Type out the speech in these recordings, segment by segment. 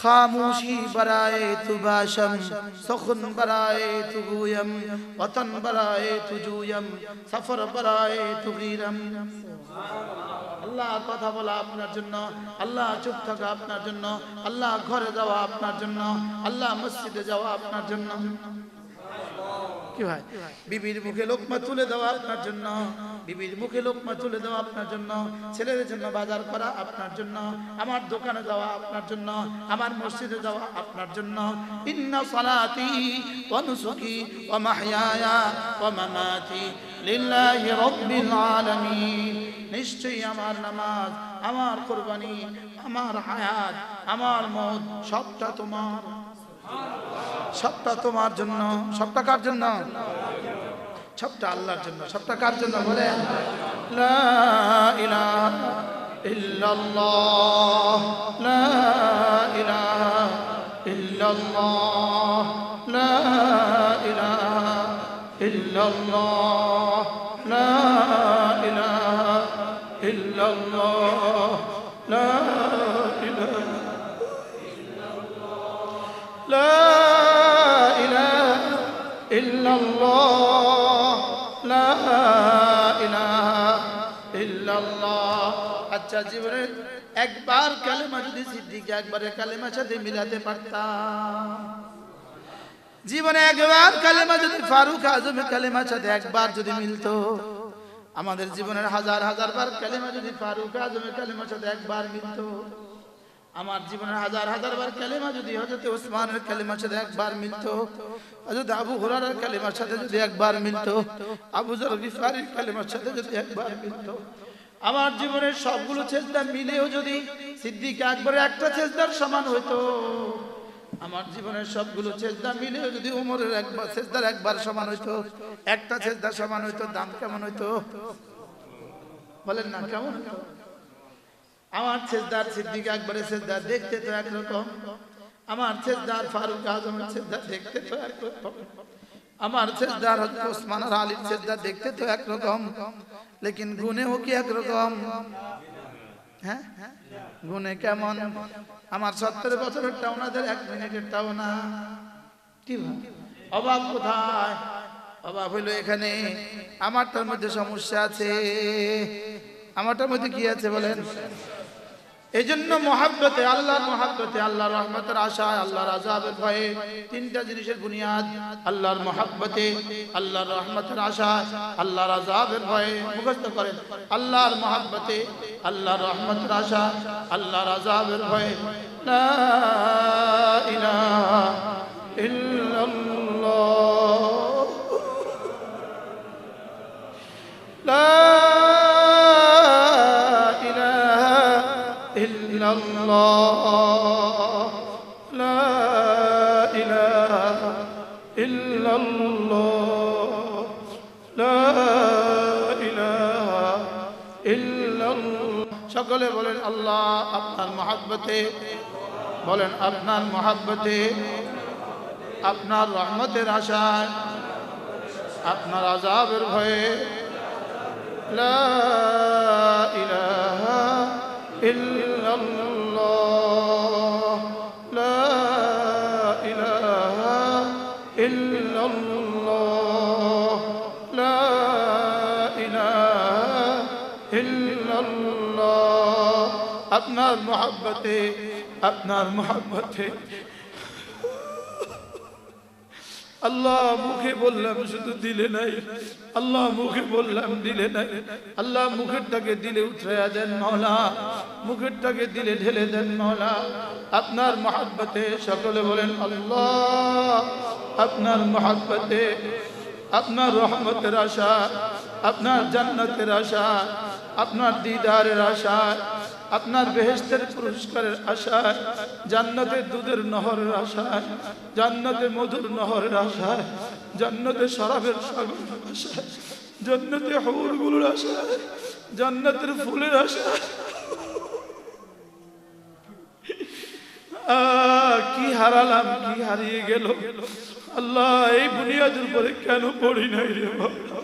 খামুশি বরায়ে تو باشم سخن বরায়ে تو گویم وطن برائے تو جویم سفر برائے تو غیرم আল্লাহ কথা বলা আপনার জন্য, আল্লাহ চুপ থাকা আপনার জন্য, আল্লাহ ঘরে যাওয়া আপনার জন্য, আল্লাহ মসজিদে যাওয়া আপনার জন্য। কি ভাই? বিবির মুখে লোকমা তুলে দেওয়া আপনার জন্য। বিবির মুখে লোকমা তুলে দেওয়া আপনার জন্য, ছেলেদের জন্য বাজার করা আপনার জন্য, আমার দোকানে যাওয়া আপনার জন্য, আমার মসজিদে যাওয়া আপনার জন্য। ইন্না সালাতি ওয়া ওয়া মাহইয়ায়া ওয়া মামাতি লিল্লাহি রাব্বিল আলামিন। নিশ্চয়ই আমার নামাজ, আমার কুরবানি, আমার হায়াত, আমার মত সবটা তোমার। সবটা তোমার জন্য। সবটা কার জন্য? সবটা আল্লাহর জন্য সবটা কার জন্য বলে? লা আচ্ছা জীবনে একবার কালেমা যদি সিদ্দিকে একবারে কালেমার সাথে মিলাতে পারতাম। জীবনে একবার কালেমা যদি ফারুক আজমে কালেমার সাথে একবার যদি মিলতো, আমাদের জীবনের হাজার হাজার বার কালেমা যদি ফারুক আজমে কালেমার সাথে একবার মিলতো, আমার জীবনের হাজার হাজার বার কালেমা যদি হজরত ওসমানের কালেমার সাথে একবার মিলতো হজরত আবু হুরারার কালেমার সাথে যদি একবার মিলতো, আবু জর গিফারির কালেমার সাথে যদি একবার মিলতো আমার জীবনের সবগুলো চেষ্টা মিলেও যদি সিদ্দিক একবারে একটা চেষ্টার সমান হইতো, আমার জীবনের সবগুলো চেষ্টা মিলেও যদি উমরের একবার চেষ্টার একবার সমান হইতো, একটা চেষ্টার সমান হইতো, দাম কেমন হইতো? বলেন না, কেমন আমার ছেজদার সিদ্দিক একবারে ছেজদার দেখতে তো একরকম, আমার ছেজদার ফারুক আজমের ছেজদার দেখতে তো একরকম, আমার হজরত ওসমান আলীর ছেজদার দেখতে তো একরকম লেকিন গুণেও কি একরকম হ্যাঁ গুণে কেমন? আমার সত্তর বছরেরটা ওনাদের এক মিনিটেরটাও না কি? অভাব কোথায়? অভাব হইল এখানে। আমারটার মধ্যে সমস্যা আছে। আমারটার মধ্যে কি আছে বলেন? এই জন্য মহাব্বতে, আল্লাহর মহাব্বতে, আল্লাহর রহমতের আশায়, আল্লাহর আজাবের ভয়ে তিনটা জিনিসের বুনিয়াদ, আল্লাহর মহাব্বতে, আল্লাহর রহমতের আশায়, আল্লাহর আজাবের ভয়ে মুখস্থ করেন। আল্লাহর মহাব্বতে, আল্লাহর রহমতের আশা আল্লাহর আজাবের ভয়ে লা ইলাহা ইল্লাল্লাহ। الله لا إله إلا الله لا إله إلا الله সকলে বলেন আল্লাহ আপনার মহাব্বতে বলেন আপনার মহাব্বতে আপনার রহমতের আশায় আপনার আজাবের ভয়ে لا إله আপনার মহাব্বতে আপনার মহাব্বতে। আল্লাহ মুখে বললাম, শুধু দিলে নাই। আল্লাহ মুখে বললাম, দিলে নাই। আল্লাহ মুখেরটাকে দিলে উঠরাইয়া দেন মৌলা মুখেরটাকে দিলে ঢেলে দেন মৌলা আপনার মহাব্বতে সকলে বলেন, আল্লাহ, আপনার মহাব্বতে, আপনার রহমতের আশা, আপনার জান্নাতের আশা, আপনার দিদারের আশা আপনার বেহেস্তের পুরস্কারের আশায়, জান্নাতে দুধের নহরের আশায়, জান্নাতে মধুর নহরের আশায়, জান্নাতে শরাবের সাগরের আশায়, জান্নাতে হৌরগুলোর আশায়, জান্নাতের ফুলের আশায়। কি হারালাম, কি হারিয়ে গেল। আল্লাহ, এই বুনিয়াদের উপরে কেন পড়ি নাই রে বাবা?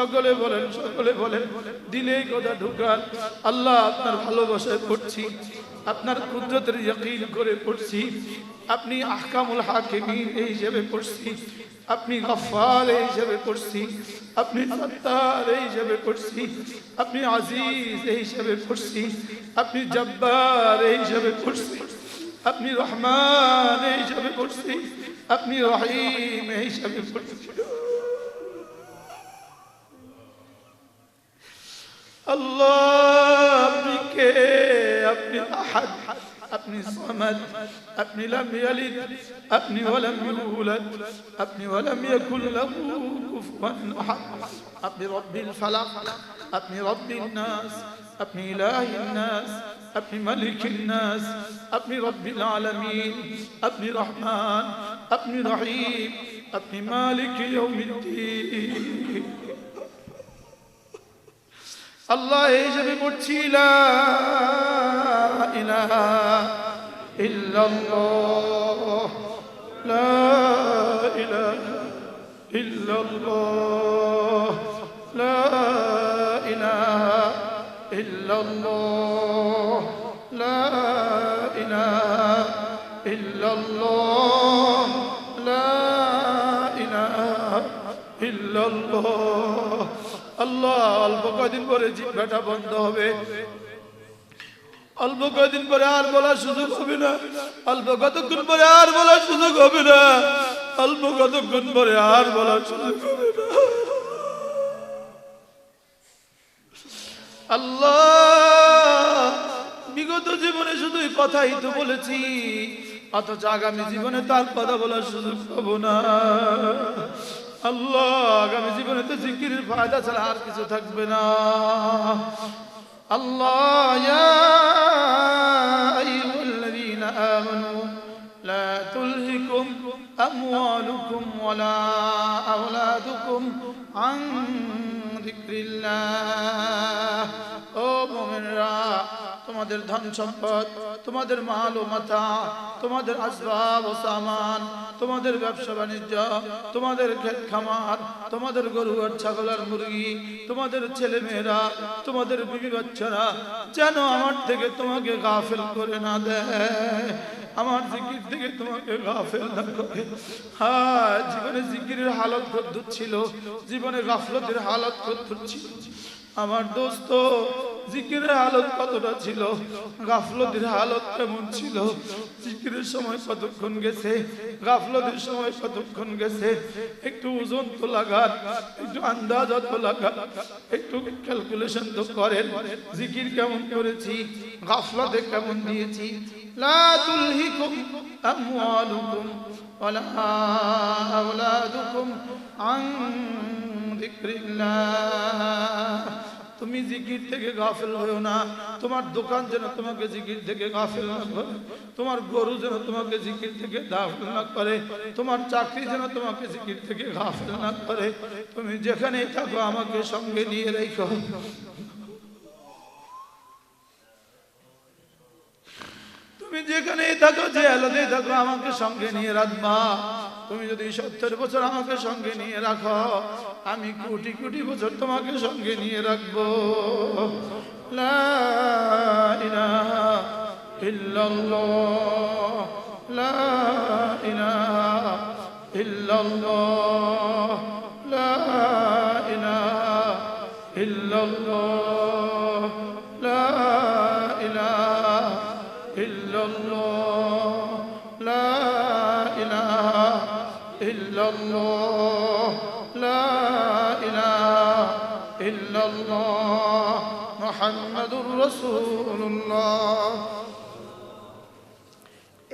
সকলে বলেন সকলে বলেন, দিলে কথা ঢুকান। আল্লাহ আপনার ভালোবাসায় পড়ছি, আপনার কুদরতের ইয়াকিন করে পড়ছি, আপনি আহকামুল হাকিমিন এই হিসেবে পড়ছি, আপনি গফার এই হিসেবে পড়ছি, আপনি সত্তার এই হিসেবে পড়ছি, আপনি আজিজ এই হিসেবে পড়ছি, আপনি জব্বার এই হিসেবে পড়ছি, আপনি রহমান এই হিসেবে পড়ছি, আপনি রহিম এই হিসেবে পড়ছি। আল্লাহ আপনি কে আপনি আহাদ, আপনি সামাদ, আপনি লাম ইয়ালিদ, আপনি ওয়ালাম ইউলাদ, আপনি ওয়ালাম ইয়াকুল লাহু কুফুয়ান আহাদ, আপনি রব্বিল ফালাক, আপনি রব্বিন নাস, আপনি ইলাহিন নাস, আপনি মালিকিন নাস, আপনি রব্বিল আলামিন, আপনি রহমান, আপনি রহিম, আপনি মালিক ইয়াউমিদ্দিন। আল্লাহ এই হিসেবে পড়ছি লা ইলাহা ইল্লাল্লাহ আল্লাহ, অল্প কদিন পরে জিব্বাটা বন্ধ হবে। অল্প কদিন পরে আর বলার সুযোগ হবে না। অল্প কতক্ষণ পরে আর বলার সুযোগ হবে না। অল্প কতক্ষণ পরে আর বলার সুযোগ হবে না। আল্লাহ, বিগত জীবনে শুধুই কথাই তো বলেছি। অথচ আগামী জীবনে তার কথা বলার সুযোগ পাবো না। আল্লাহ আগামী জীবনে তো জিকিরের ফায়দা ছাড়া আর কিছু থাকবে না আল্লাহ ইয়া আইয়ুহাল্লাযীনা আমানু লা তুলহিকুম আমওয়ালুকুম ওয়ালা আওলাদুকুম আন যিকরিল্লাহ ও মুমিনরা তোমাদের ধন সম্পদ, তোমাদের মাল ও মাথা, তোমাদের আসবাব ও সামান, তোমাদের ব্যবসা বাণিজ্য, তোমাদের ক্ষেত খামার, তোমাদের গরু আর ছাগল আর মুরগি, তোমাদের ছেলে মেয়েরা তোমাদের বিবি বাচ্চারা, যেন আমার থেকে তোমাকে গাফেল করে না দেয়। আমার জিকির থেকে তোমাকে গাফেল না করে। হ্যাঁ জীবনে জিকিরের হালত কদ্দুর ছিল, জীবনে গাফলতের হালত কদ্দুর ছিল। আমার দোস্ত, জিকিরের হালত কতটা ছিল? গাফলতের হালত কেমন ছিল? জিকিরের সময় কতক্ষণ গেছে? গাফলতির সময় কতক্ষণ গেছে? একটু ওজন তো লাগান, একটু আন্দাজ তো লাগান, একটু ক্যালকুলেশন তো করেন। জিকির কেমন করেছি? গাফলতে কেমন দিয়েছি? লা তুলহিকুম আমওয়ালুকুম, ওয়ালা আওলাদুকুম আন তুমি জিকির থেকে গাফেল হয়েও না। তোমার দোকান যেন তোমাকে জিকির থেকে গাফেল না করে। তোমার গরু যেন তোমাকে জিকির থেকে গাফেল না করে। তোমার চাকরি যেন তোমাকে জিকির থেকে গাফেল না করে। তুমি যেখানেই থাকো, আমাকে সঙ্গে নিয়ে রেখো। তুমি যেখানেই থাকো, যে আলোতেই থাকো, আমাকে সঙ্গে নিয়ে রাখবা। তুমি যদি সত্তর বছর আমাকে সঙ্গে নিয়ে রাখো, আমি কোটি কোটি বছর তোমাকে সঙ্গে নিয়ে রাখব। লা রাসূলুল্লাহ।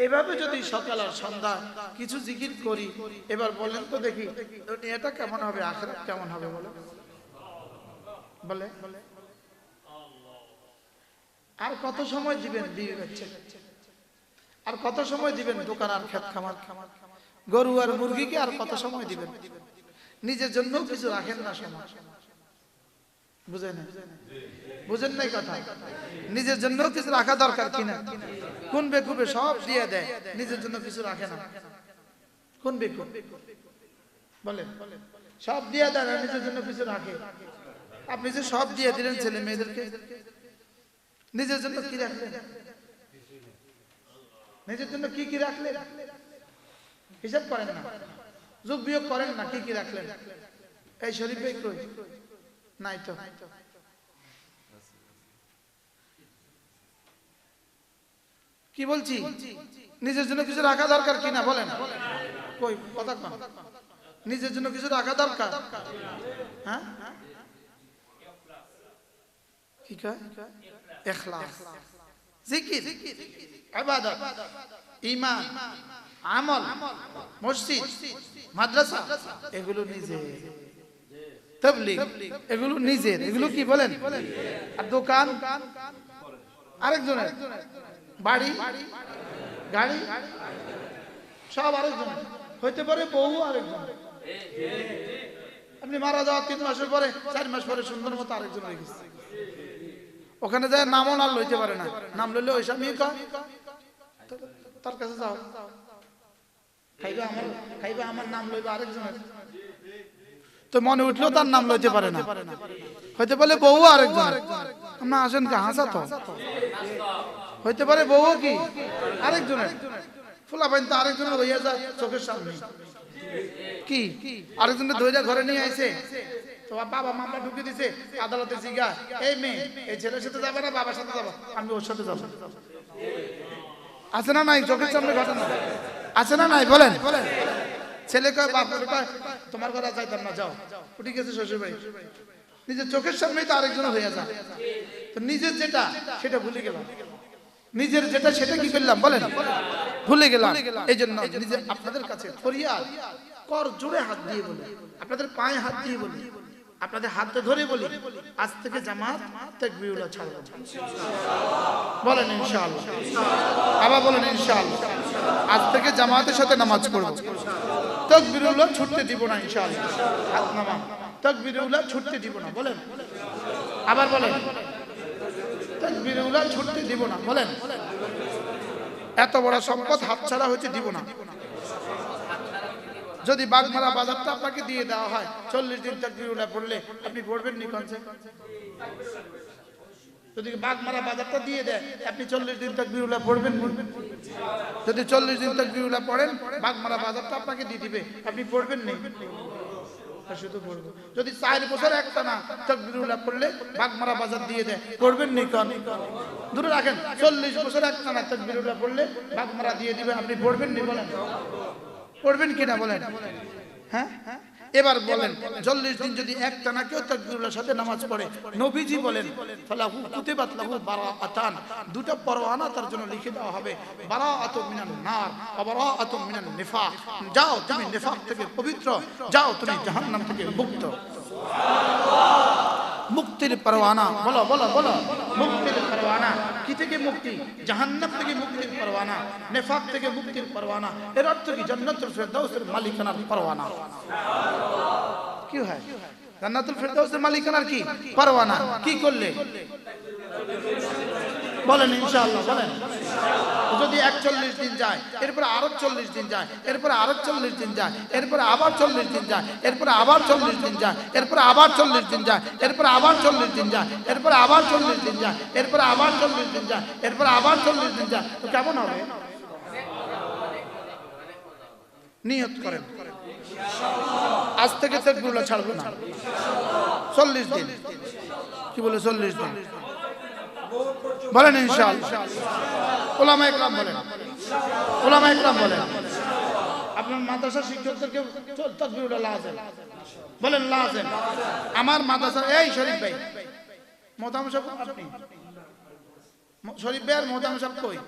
এভাবে যদি সকাল আর সন্ধ্যা কিছু জিকির করি, এবার বলেন তো দেখি দুনিয়াটা কেমন হবে, আখেরাত কেমন হবে বলে? বলে? আর কত সময় দিবেন আর কত সময় দিবেন দোকান আর খেত খামার খামার খামার? গরু আর মুরগিকে আর কত সময় দিবেন? নিজের জন্য কিছু রাখেন না সময়। বুঝেন বুঝেন নাই কথা? নিজের জন্য কিছু রাখা দরকার কিনা? কোন বেকুবে সব দিয়ে দেয়, নিজের জন্য কিছু রাখে না। কোন বেকুব বলেন। সব দিয়ে দেন আর নিজের জন্য কিছু রাখে। আপনি যে সব দিয়ে দিলেন ছেলে মেয়েদেরকে, নিজের জন্য কি রাখলেন? নিজের জন্য কি কি রাখলেন? হিসাব করেন না। যোগ বিয়োগ করেন না, কি কি রাখলেন? এই শরীফ নাই তো। কি বলছি? নিজের জন্য কিছু রাখা দরকার কিনা বলেন। নিজের জন্য কিছু রাখা দরকার? হ্যাঁ? কি কয়? ইখলাস জিকির, ইবাদত, ঈমান, আমল, মসজিদ, মাদ্রাসা, এগুলো নিজে তাবলীগ, এগুলো নিজের। এগুলো কি বলেন? আর দোকান, আরেকজনের। বাড়ি, গাড়ি, সব আরেকজন হইতে পারে বউ আরেকজন। আপনি মারা যাওয়ার তিন মাসের পরে, চার মাস পরে সুন্দর মতো আরেকজন গেছে। ওখানে যায় নামও না লইতে পারে না। নাম লইলে ওই স্বামী কয় "তো- তার কাছে যাও। আরেকজনের। তো মনে তার নাম লইতে পারে না। হইতে পারে তো। হইতে পারে বউ কি? ফুলা তো হইয়া কি? আরেকজনের ধৈর্য ঘরে নিয়ে আইছে। তো বাবা মামলা ঢুকে দিছে, আদালতে জিগা। এই মেয়ে, এই ছেলের সাথে যাবে না, বাবার সাথে যাব? আমি ওর সাথে যাব। আছে না নাই? চোখের সামনে ঘটনা। আছে না নাই? বলেন। ছেলে কয়, বাপ কয়, তোমার ঘরে যাইতাম না, যাও। উঠে গেছে শ্বশুর বাড়ি নিজের চোখের সামনেই তো আরেকজন হয়ে যায়। তো নিজের যেটা, সেটা ভুলে গেলাম। নিজের যেটা, সেটা কি করলাম? বলেন। ভুলে গেলাম। এই জন্য আপনাদের কাছে ফরিয়াদ, কর জোরে হাত দিয়ে বলি। আপনাদের পায়ে হাত দিয়ে বলি। আপনাদের হাতে ধরে বলি, আজ থেকে জামাত তাকবীরুল্লাহ ছাড়বো বলেন ইনশাআল্লাহ। আবার বলেন ইনশাআল্লাহ। আজ থেকে জামাতের সাথে নামাজ পড়ব। তাকবীরুল্লাহ ছুটতে দিব না ইনশাআল্লাহ। হাত নামা তাকবীরুল্লাহ ছুটতে দিব না, বলেন। আবার বলেন। তাকবীরুল্লাহ ছুটতে দিব না, বলেন। এত বড় সম্পদ হাতছাড়া হচ্ছে দিব না। যদি বাগমারা বাজারটা আপনাকে দিয়ে দেওয়া হয়, চল্লিশ দিন তাকবীরুল্লাহ পড়লে আপনি পড়বেন নি কনসে? যদি বাগমারা বাজারটা দিয়ে দেয়, আপনি চল্লিশ দিন তাকবীরুল্লাহ পড়বেন যদি চল্লিশ দিন তাকবীরুল্লাহ পড়েন, বাগমারা বাজারটা আপনাকে দিয়ে দিবে, আপনি পড়বেন নি? যদি চার বছর একটা না তাকবীরুল্লাহ পড়লে বাগমারা বাজার দিয়ে দেয়, পড়বেন নি কন? দূরে রাখেন, চল্লিশ বছর একটা না তাকবীরুল্লাহ পড়লে বাগমারা দিয়ে দিবে, আপনি পড়বেন নি বলেন? পড়বেন কিনা বলেন? হ্যাঁ? এবার বলেন, চল্লিশ দিন যদি একটা না কেউ তাকবীরুল্লাহর সাথে নামাজ পড়ে, নবীজি বলেন, ফালাহু কুতিবাত লাহু বারাআতান দুটো পরোয়ানা তার জন্য লিখে দেওয়া হবে, বারাআতু মিনান নার ওয়া মিনান নিফাক যাও তুমি নিফাক থেকে পবিত্র, যাও তুমি জাহান্নাম থেকে মুক্ত মুক্তির পরওয়ানা বলো বলো বলো মুক্তির পরওয়ানা কি থেকে মুক্তি জাহান্নাম থেকে মুক্তির পরওয়ানা নেফাক থেকে মুক্তির পরওয়ানা এর অর্থ কি জান্নাতুল ফেরদাউসের মালিকানার পরওয়ানা কি হয় জান্নাতুল ফেরদাউসের মালিকানার কি পরওয়ানা কি করলে বলেন ইনশাআল্লাহ, বলেন। যদি একচল্লিশ দিন যায়, এরপরে আরও চল্লিশ দিন যায়, এরপরে আরও চল্লিশ দিন যায়, এরপরে আবার চল্লিশ দিন যায়, এরপরে আবার চল্লিশ দিন যায়, এরপরে আবার চল্লিশ দিন যায়, এরপরে আবার চল্লিশ দিন যায়, এরপরে আবার চল্লিশ দিন যায়, এরপরে আবার চল্লিশ দিন যায়, এরপরে আবার চল্লিশ দিন যায়। তো কেমন হবে? নিয়ত করেন। আজ থেকে ছাড়বো না। চল্লিশ দিন। কি বলে চল্লিশ দিন? বলেন বলেন। আপনার আমার মাদ্রাসা এই শরীফ ভাই। শরীফ ভাই আর সাহেব কই?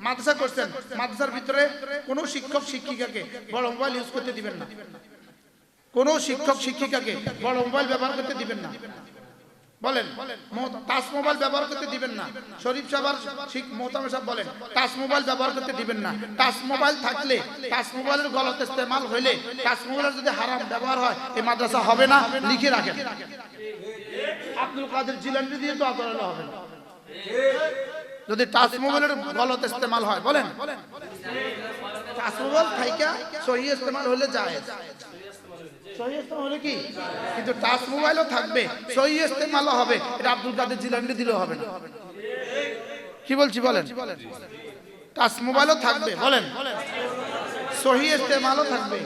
মাদ্রাসা করছেন। মাদ্রাসার ভিতরে কোনো শিক্ষক, শিক্ষিকাকে বড় মোবাইল ইউজ করতে দিবেন না। কোনো শিক্ষক, শিক্ষিকাকে বড় মোবাইল ব্যবহার করতে দিবেন না। বলেন টাচ মোবাইল ব্যবহার করতে দিবেন না। শরীফ সাহেব মোহতাম সাহেব বলেন টাচ মোবাইল ব্যবহার করতে দিবেন না। টাচ মোবাইল থাকলে টাচ মোবাইলের গলত ইস্তেমাল হইলে টাচ মোবাইলের যদি হারাম ব্যবহার হয়, এই মাদ্রাসা হবে না, লিখে রাখেন। আব্দুল কাদের জিলানি দিয়ে তো করালে হবে না। যদি টাচ মোবাইলের গলত ইস্তেমাল হয়, বলেন। টাচ মোবাইল থাইকা সহি ইস্তেমাল হলে যায় কিন্তু টাচ মোবাইলও থাকবে। সহি ইস্তেমালও হবে। এটা আব্দুল কাদের জিলানি দিলেও হবে না। কি বলছি বলেন? টাচ মোবাইলও থাকবে। বলেন। সহি ইস্তেমালও থাকবে।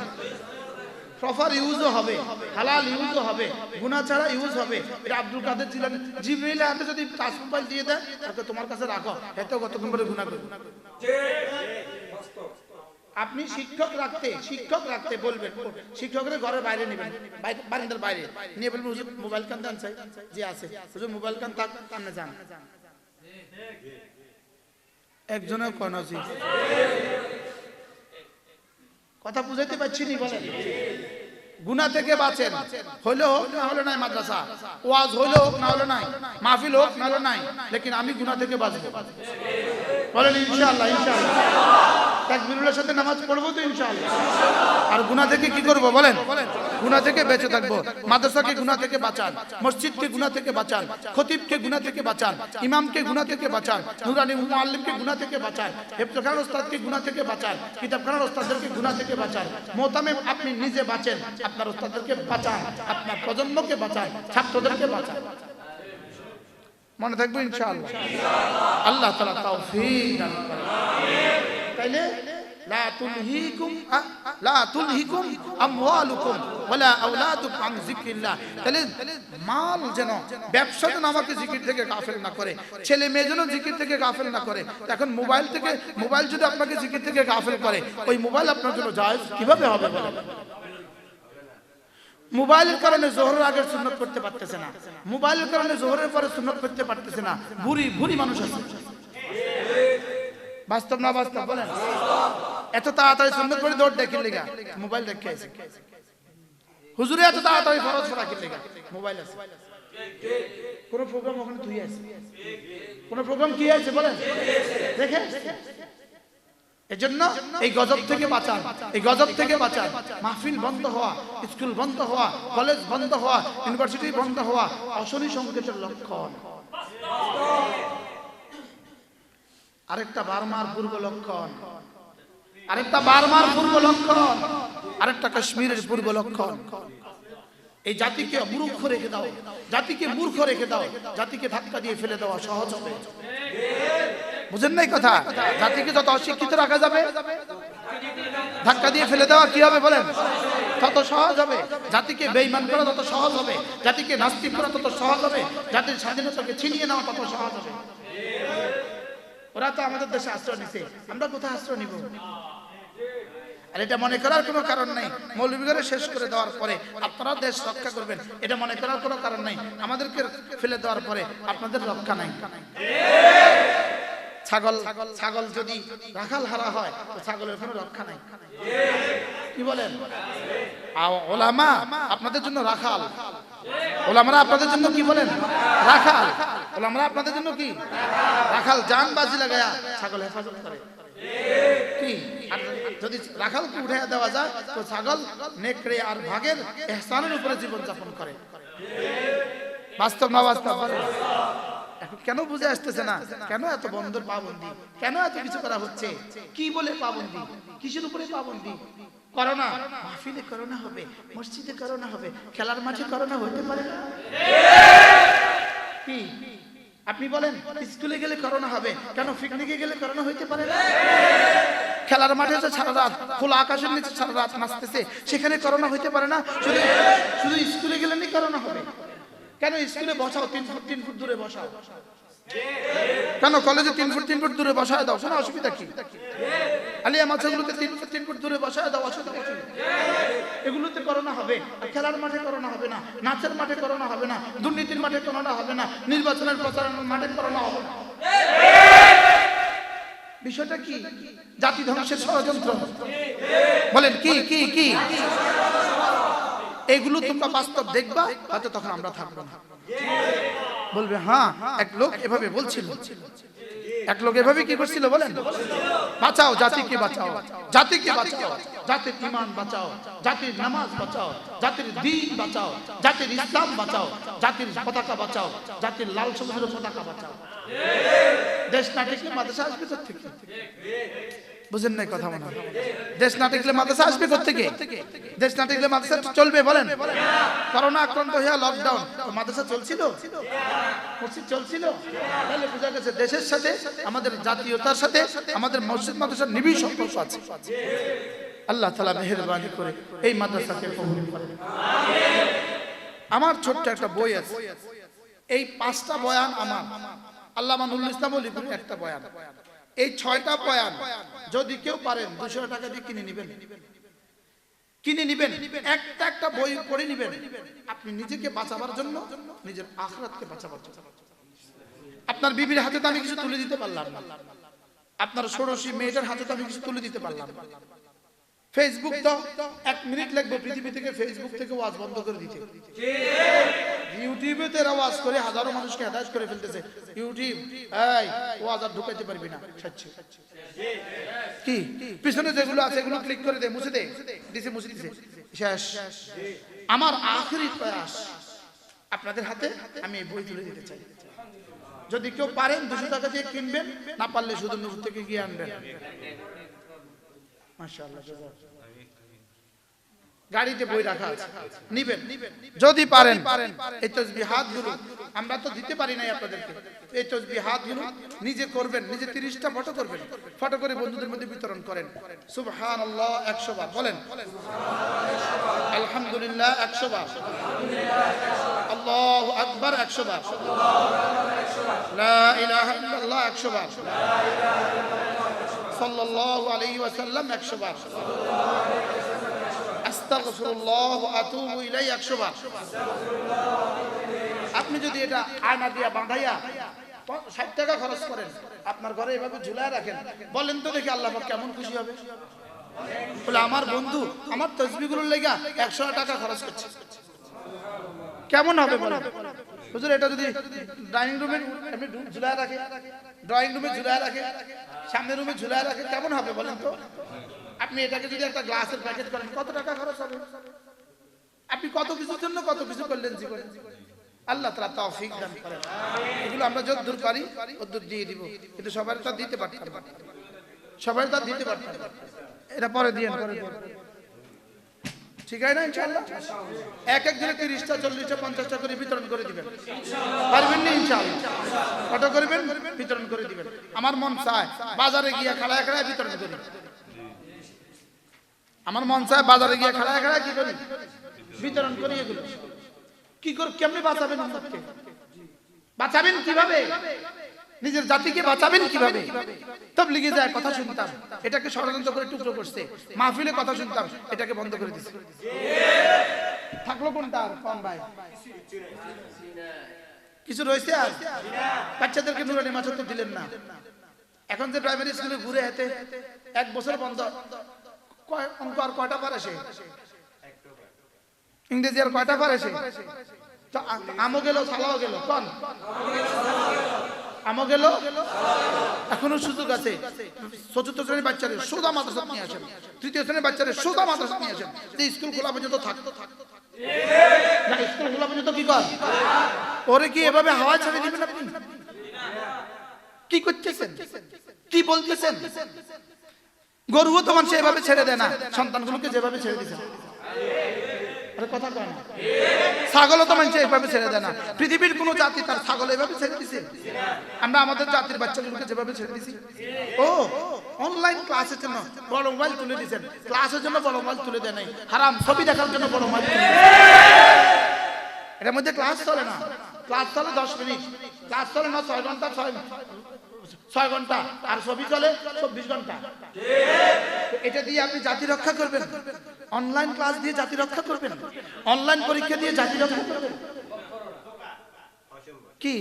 প্রপার ইউজও হবে। হালাল ইউজও হবে। গুনাহ ছাড়া ইউজ হবে। এটা আব্দুল কাদের জিলানি জিবরিল হাতে যদি টাচ মোবাইল দিয়ে দেয়, তাহলে তোমার কাছে রাখো। এতে কতক্ষণ করে গুনাহ করবে? আপনি শিক্ষক রাখতে শিক্ষক রাখতে বলবেন। শিক্ষকের ঘরের বাইরে নেবেন। বাইরে- বারান্দার বাইরে। নিয়ে বলবেন হুজুর মোবাইল কান দেন চাই যে আছে। হুজুর মোবাইল কান থাক সামনে যান। একজনের কোন কথা বুঝাইতে পারছি নি বলেন। গুনা থেকে বাঁচেন। হইলে হোক না হলে নাই মাদ্রাসা। ওয়াজ হইলে হোক না হলে নাই। মাহফিল হোক না হলে নাই। লেকিন আমি গুনা থেকে বাঁচবো। বলেন ইনশাআল্লাহ ইনশাআল্লাহ। তাকবীরুল্লাহর সাথে নামাজ পড়ব তো ইনশাআল্লাহ। আর গুনাহ থেকে কি করব বলেন? গুনাহ থেকে বেঁচে থাকব। মাদ্রাসাকে গুনাহ থেকে বাঁচান, মসজিদকে গুনাহ থেকে বাঁচান, খতিবকে গুনাহ থেকে বাঁচান, ইমামকে গুনাহ থেকে বাঁচান, নুরানি মুআল্লিমকে গুনাহ থেকে বাঁচান, হেফজখানার ওস্তাদকে গুনাহ থেকে বাঁচান, কিতাবখানার ওস্তাদদেরকে গুনাহ থেকে বাঁচান। মোতামেম আপনি নিজে বাঁচেন, আপনার ওস্তাদদেরকে বাঁচান, আপনার প্রজন্মকে বাঁচান, ছাত্রদেরকে বাঁচান। মনে থাকবে ইনশাআল্লাহ। আল্লাহ তাআলা তৌফিক দান করেন। তাইলে তাহলে যেন, ব্যবসা আমাকে জিকির থেকে গাফেল না করে, ছেলে মেয়ে যেন থেকে না করে এখন মোবাইল থেকে, মোবাইল যদি আপনাকে জিকির থেকে গাফেল করে, ওই মোবাইল আপনার জন্য জায়েজ, কীভাবে হবে মোবাইলের কারণে জোহরের আগে সুন্নত করতে পারতেছে না, মোবাইলের কারণে জোহরের পরে সুন্নত করতে পারতেছে না, বুড়ি বুড়ি মানুষ আছে। বাস্তব না বাস্তব বলেন। এত তাড়াতাড়ি সুন্নত করে দৌড় দেখি লেগা, মোবাইল দেখে আছে হুজুরে এত তাড়াতাড়ি ফরজ পড়া কি লেগা, মোবাইল আছে। কোন প্রোগ্রাম ওখানে তুই আছে? কোন প্রোগ্রাম কি আছে বলেন? দেখে এজন্য এই গজব থেকে বাঁচান, এই গজব থেকে বাঁচান। মাহফিল বন্ধ হওয়া, স্কুল বন্ধ হওয়া, কলেজ বন্ধ হওয়া, ইউনিভার্সিটি বন্ধ হওয়া, অশনি সংকেতের লক্ষণ। আরেকটা বারমার পূর্ব লক্ষণ। আরেকটা বারমার পূর্ব লক্ষণ, আরেকটা কাশ্মীরের পূর্ব লক্ষণ। এই জাতিকে মূর্খ রেখে দাও, জাতিকে মূর্খ রেখে দাও, জাতিকে ধাক্কা দিয়ে ফেলে দেওয়া সহজ হবে। বুঝেন নাই কথা? জাতিকে যত অশিক্ষিত রাখা যাবে, ধাক্কা দিয়ে ফেলে দেওয়া কি হবে বলেন? তত সহজ হবে। জাতিকে বেইমান করা তত সহজ হবে। জাতিকে নাস্তিক করা তত সহজ হবে। জাতির স্বাধীনতাকে ছিনিয়ে নেওয়া তত সহজ হবে। ওরা তো আমাদের দেশে আশ্রয় নিছে। আমরা কোথায় আশ্রয় নিব? আর এটা মনে করার কোনো কারণ নাই। মৌলবীগরে শেষ করে দেওয়ার পরে আপনারা দেশ রক্ষা করবেন। এটা মনে করার কোনো কারণ নাই। আমাদেরকে ফেলে দেওয়ার পরে আপনাদের রক্ষা নাই। ছাগল ছাগল যদি রাখাল হারা হয়, তো ছাগলের কোনো রক্ষা নাই। কি বলেন? ওলামা, আপনাদের জন্য রাখাল। ওলামারা, আপনাদের জন্য কি বলেন? রাখাল। ওলামারা, আপনাদের জন্য কি? রাখাল, জান বাজি লাগায়া। ছাগল হেফাজত করে। কি? যদি রাখালকে উঠে দেওয়া যায়, তো ছাগল নেকড়ে আর ভাগের এহসানের উপরে জীবন যাপন করে। বাস্তব না বাস্তব? কেন বুঝে আসতেছে না? কেন এত বন্ধর পাবন্দি? কেন এত কিছু করা হচ্ছে? কি বলে পাবন্দি? কিসের উপরে পাবন্দি? করোনা। মাহফিলে করোনা হবে, মসজিদে করোনা হবে, খেলার মাঠে করোনা পারে না। কি? আপনি বলেন, স্কুলে গেলে করোনা হবে, কেন পিকনিকে গেলে করোনা হইতে পারে না? খেলার মাঠে যে সারা রাত, খোলা আকাশের নিচে সারা রাত নাচতেছে, সেখানে করোনা হইতে পারে না? শুধু শুধু স্কুলে গেলে নি করোনা হবে? কেন স্কুলে বসাও, তিন ফুট তিন ফুট দূরে বসাও? কেন কলেজে তিন ফুট তিন ফুট দূরে বসায় দাও? শোনা, অসুবিধা কি? আলিয়া মাছগুলোতে তিন ফুট তিন ফুট দূরে বসায় দাও, অসুবিধা এগুলোতে করোনা হবে, আর খেলার মাঠে করোনা হবে না, নাচের মাঠে করোনা হবে না, দুর্নীতির মাঠে করোনা হবে না, নির্বাচনের প্রচারণার মাঠে করোনা হবে না। বিষয়টা কি? জাতি ধ্বংসের ষড়যন্ত্র। বলেন, কি কি কি? এগুলো তোমরা বাস্তব দেখবা, হয়তো তখন আমরা থাকব না। বলবে হ্যাঁ এক লোক এভাবে বলছিল। এক লোক এভাবে কি করছিল বলেন? বাঁচাও, জাতিকে বাঁচাও জাতিকে বাঁচাও, জাতির ইমান বাঁচাও, জাতির নামাজ বাঁচাও, জাতির দিন বাঁচাও, জাতির ইসলাম বাঁচাও, জাতির পতাকা বাঁচাও, জাতির লাল সবুজের পতাকা বাঁচাও। দেশ না ঠিক মাদ্রাসা আসবে থেকে বুঝেন নাই কথা মনে? দেশ না টিকলে মাদ্রাসা আসবে থেকে দেশ না টিকলে মাদ্রাসা চলবে বলেন। করোনা আক্রান্ত হয়ে লকডাউন মাদ্রাসা চলছিল? মসজিদ চলছিল? তাহলে বোঝা গেছে দেশের সাথে, আমাদের জাতীয়তার সাথে, আমাদের মসজিদ মাদ্রাসার নিবিড় সম্পর্ক আছে। আল্লাহ তালা মেহরবানি করে এই মাদ্রাসাকে কবুল করেন। আমার ছোট্ট একটা বই আছে। এই পাঁচটা বয়ান আমার। আল্লাহ মানুল ইসলাম একটা বয়ান। এই ছয়টা পয়ান যদি কেউ পারেন দুশো টাকা দিয়ে কিনে নিবেন। কিনে নিবেন। একটা একটা বই পড়ে নিবেন। আপনি নিজেকে বাঁচাবার জন্য, নিজের আখরাতকে বাঁচাবার জন্য। আপনার বিবির হাতে তো আমি কিছু তুলে দিতে পারলাম আপনার ষোড়শী মেয়েটার হাতে তো আমি কিছু তুলে দিতে পারলাম না। ফেসবুক তো এক মিনিট লাগবে, পৃথিবী থেকে ফেসবুক থেকে ওয়াজ বন্ধ করে দিতে। ইউটিউবে তো এরা ওয়াজ করে, হাজারো মানুষকে হেদায়ত করে ফেলতেছে। ইউটিউব এই ওয়াজ আর ঢুকাইতে পারবি না। সাচ্ছি কি? পিছনে যেগুলো আছে, এগুলো ক্লিক করে দে, মুছে দে। দিছে, মুছে দিছে। শেষ। আমার আখেরি প্রয়াস, আপনাদের হাতে আমি এই বই তুলে দিতে চাই। যদি কেউ পারেন দুশো টাকা দিয়ে কিনবেন, না পারলে শুধু নূর থেকে গিয়ে আনবেন। মাশাআল্লাহ গাড়িতে বই রাখা আছে। নিবেন। যদি পারেন এই তসবি হাতগুলো আমরা তো দিতে পারি নাই আপনাদেরকে। এই তসবি হাতগুলো নিজে করবেন নিজে তিরিশটা ফটো করবেন। ফটো করে বন্ধুদের মধ্যে বিতরণ করেন। সুবহান আল্লাহ একশো বার বলেন। আলহামদুলিল্লাহ একশো বার। আল্লাহ আকবার একশো বার। লা ইলাহা ইল্লাল্লাহ একশো বার। সাল্লাল্লাহু আলাইহি ওয়াসাল্লাম একশো বার। আস্তাগফিরুল্লাহ আতুবু ইলাইহি একশো বার। আপনি যদি এটা আয়না দিয়া বাঁধাইয়া ষাট টাকা খরচ করেন, আপনার ঘরে এভাবে ঝুলায় রাখেন, বলেন তো দেখি আল্লাহ কেমন খুশি হবে। বলে, আমার বন্ধু, আমার তসবিগুলোর লেগা একশো টাকা খরচ করছে। কেমন হবে হুজুর, এটা যদি ডাইনিং রুমে এমনি ঝুলায় রাখে। ড্রয়িং রুমে ঝুলায় রাখে, সামনের রুমে ঝুলায় রাখে, কেমন হবে বলেন তো? আপনি এটাকে যদি একটা গ্লাসের প্যাকেট করেন, কত টাকা খরচ হবে? আপনি কত কিছুর জন্য কত কিছু করলেন জীবনে? আল্লাহ তালা তৌফিক দান করেন। এগুলো আমরা যতদূর পারি ততদূর দিয়ে দিব। কিন্তু সবাই তো দিতে পারতাম না। সবাই তো দিতে পারতাম এটা পরে দিয়ে পরে। ঠিক আছে না, ইনশাআল্লাহ? এক এক জনে তিরিশটা, চল্লিশটা, পঞ্চাশটা করে বিতরণ করে দিবেন। পারবেন না, ইনশাআল্লাহ? কত করবেন, বিতরণ করে দিবেন। আমার মন চায় বাজারে গিয়ে খাড়ায় খাড়ায় বিতরণ করি। আমার মন চায় বাজারে গিয়ে খাড়ায় খাড়ায় কি করি? বিতরণ করি এগুলো। কি করে কেমনে বাঁচাবেন বাঁচাবেন কীভাবে? নিজের জাতিকে বাঁচাবেন কীভাবে? তবলিগে যায় কথা শুনতাম। এটাকে ষড়যন্ত্র করে টুকরো করছে। মাহফিলে কথা শুনতাম। এটাকে বন্ধ করে দিছে। থাকল কোনটা কম ভাই? কিছু রয়েছে আর? বাচ্চাদেরকে নুরানি মাছ তো দিলেন না। এখন যে প্রাইমারি স্কুলে ঘুরে হেঁটে এক বছর বন্ধ। অঙ্ক আর কয়টা পারে সে ইংরেজি আর কয়টা পারে সে তো আমও গেল, সালাও গেল। কন? আমও গেল? এখনও সুযোগ আছে। চতুর্থ শ্রেণির বাচ্চাদের সোজা মাদ্রাসা নিয়ে আসেন। তৃতীয় শ্রেণির বাচ্চাদের সোজা মাদ্রাসা নিয়ে আসেন। যে স্কুল খোলা পর্যন্ত থাকতো স্কুল খোলা পর্যন্ত কি এভাবে হাওয়া ছেড়ে কি গরুও তো সেভাবে ছেড়ে দেয় না। সন্তানগুলোকে যেভাবে ছেড়ে আরে ছাগলও তো মানুষ এভাবে ছেড়ে দেয় না। পৃথিবীর কোন জাতি তার ছাগল এভাবে ছেড়ে দিছে? আমরা আমাদের জাতির বাচ্চাগুলোকে যেভাবে ছেড়ে দিছি। ও অনলাইন ক্লাসের জন্য বড় মোবাইল তুলে দিয়েছেন। ক্লাসের জন্য বড় মোবাইল তুলে দেয় নাই। ছবি দেখার জন্য বড় মোবাইল তুলে। এটার মধ্যে ক্লাস চলে না। ক্লাস চলে দশ মিনিট। ক্লাস চলে না ছয় ঘণ্টা, ছয় ছয় ঘণ্টা, আর ছবি চলে চব্বিশ ঘণ্টা। এটা দিয়ে আপনি জাতি রক্ষা করবেন। অনলাইন ক্লাস দিয়ে জাতি রক্ষা করবেন। অনলাইন পরীক্ষা দিয়ে জাতি রক্ষা করবেন। কি?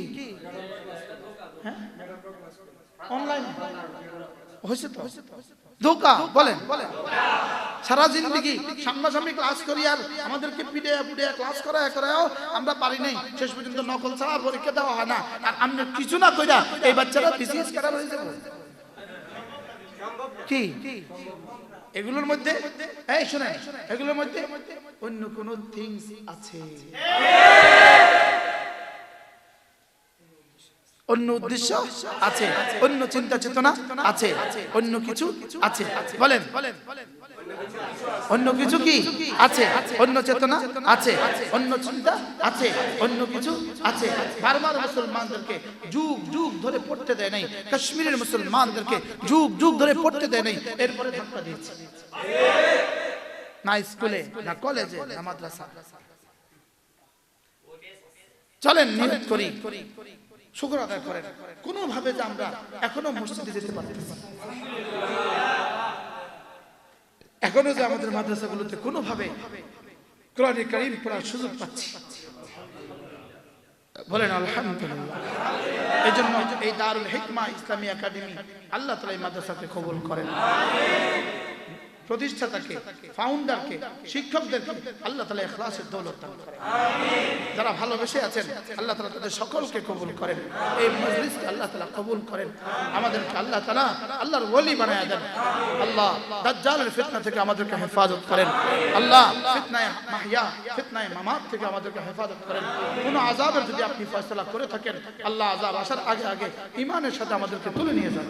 অনলাইন হয়েছে তো হয়েছে তো? ধোকা, বলেন। সারা জিন্দগি সামনাসামনি ক্লাস করি আর আমাদেরকে পিড়ে পিড়ে ক্লাস করায় করায়ও আমরা পারি নাই। শেষ পর্যন্ত নকল ছাড়া পরীক্ষা দেওয়া হয় না। আর আমরা কিছু না কইরা এই বাচ্চারা বিসিএস করার হয়ে যাবে। কি? এগুলোর মধ্যে? এই শুনে এগুলোর মধ্যে অন্য কোন থিংস আছে? অন্য উদ্দেশ্য আছে, অন্য চিন্তা চেতনা আছে, অন্য কিছু আছে। বলেন। অন্য কিছু কি আছে, অন্য চেতনা আছে, অন্য চিন্তা আছে, অন্য কিছু আছে। বারবার মুসলমানদেরকে যুগ যুগ ধরে পড়তে দেয় নাই। কাশ্মীরের মুসলমানদেরকে যুগ যুগ ধরে পড়তে দেয় নাই। এরপরে ধাক্কা দিয়েছে। না স্কুলে, না কলেজে, না মাদ্রাসা। চলেন নিয়ত করি। শুক্র আদায় করেন। কোনোভাবে যে আমরা এখনও মসজিদে যেতে পারতেছি এখনও যে আমাদের মাদ্রাসাগুলোতে কোনোভাবে কোরআনে কারিম পড়ার সুযোগ পাচ্ছি। বলেন, আলহামদুলিল্লাহ। এই জন্য এই দারুল হিকমা ইসলামী একাডেমি আল্লাহ তালা এই মাদ্রাসাকে কবুল করেন। প্রতিষ্ঠাতাকে ফাউন্ডারকে শিক্ষকদেরকে আল্লাহ তালা এখলাসের দৌলত দান করেন। যারা ভালোবেসে আছেন, আল্লাহ তালা তাদের সকলকে কবুল করেন। এই মজলিসকে আল্লাহ তালা কবুল করেন। আমাদেরকে আল্লাহ তালা আল্লাহর ওলি বানায় দেন। আল্লাহ দাজ্জালের ফিতনা থেকে আমাদেরকে হেফাজত করেন। আল্লাহ ফিতনায় মাহিয়া, ফিতনায় মামাত থেকে আমাদেরকে হেফাজত করেন। কোনো আজাবের যদি আপনি ফয়সলা করে থাকেন, আল্লাহ আজাব আসার আগে আগে ইমানের সাথে আমাদেরকে তুলে নিয়ে যান।